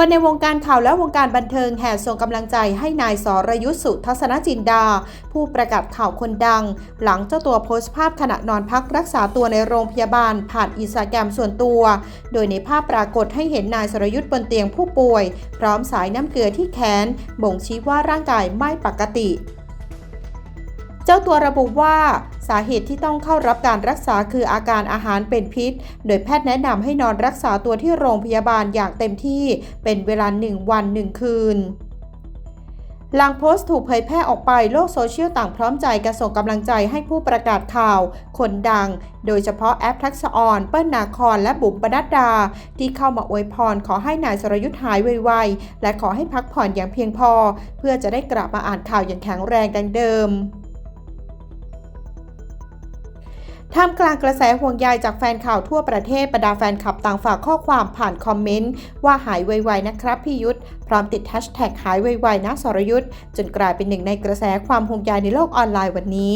คนในวงการข่าวและวงการบันเทิงแห่ส่งกำลังใจให้นายสรยุทธสุทัศนจินดา ผู้ประกาศข่าวคนดัง หลังเจ้าตัวโพสต์ภาพขณะนอนพักรักษาตัวในโรงพยาบาล ผ่านอินสตาแกรมส่วนตัว โดยในภาพปรากฏให้เห็นนายสรยุทธ์บนเตียงผู้ป่วย พร้อมสายน้ำเกลือที่แขน บ่งชี้ว่าร่างกายไม่ปกติ เจ้าตัวระบุว่าสาเหตุที่ต้องเข้ารับการรักษาคืออาการอาหารเป็นพิษ โดยแพทย์แนะนำให้นอนรักษาตัวที่โรงพยาบาลอย่างเต็มที่เป็นเวลา 1 วัน 1 คืนหลังโพสต์ถูกเผยแพร่ออกไปโลกโซเชียลต่างพร้อมใจกันส่งกำลังใจให้ผู้ประกาศข่าว คนดัง โดยเฉพาะแอปทักษออนเปิ้ลนาคอนและบุ๋มปนัดดา ที่เข้ามาอวยพรขอให้นายสรยุทธ์หายไวๆ และขอให้พักผ่อนอย่างเพียงพอ เพื่อจะได้กลับมาอ่านข่าวอย่างแข็งแรงดังเดิม ท่ามกลางกระแสห่วงใยจากแฟนข่าวทั่วประเทศบรรดาแฟนคลับต่างฝากข้อความผ่านคอมเมนต์ว่าหายไวๆนะครับพี่ยุทธพร้อมติดแฮชแท็กหายไวๆนะสรยุทธจนกลายเป็นหนึ่งในกระแสความห่วงใยในโลกออนไลน์วันนี้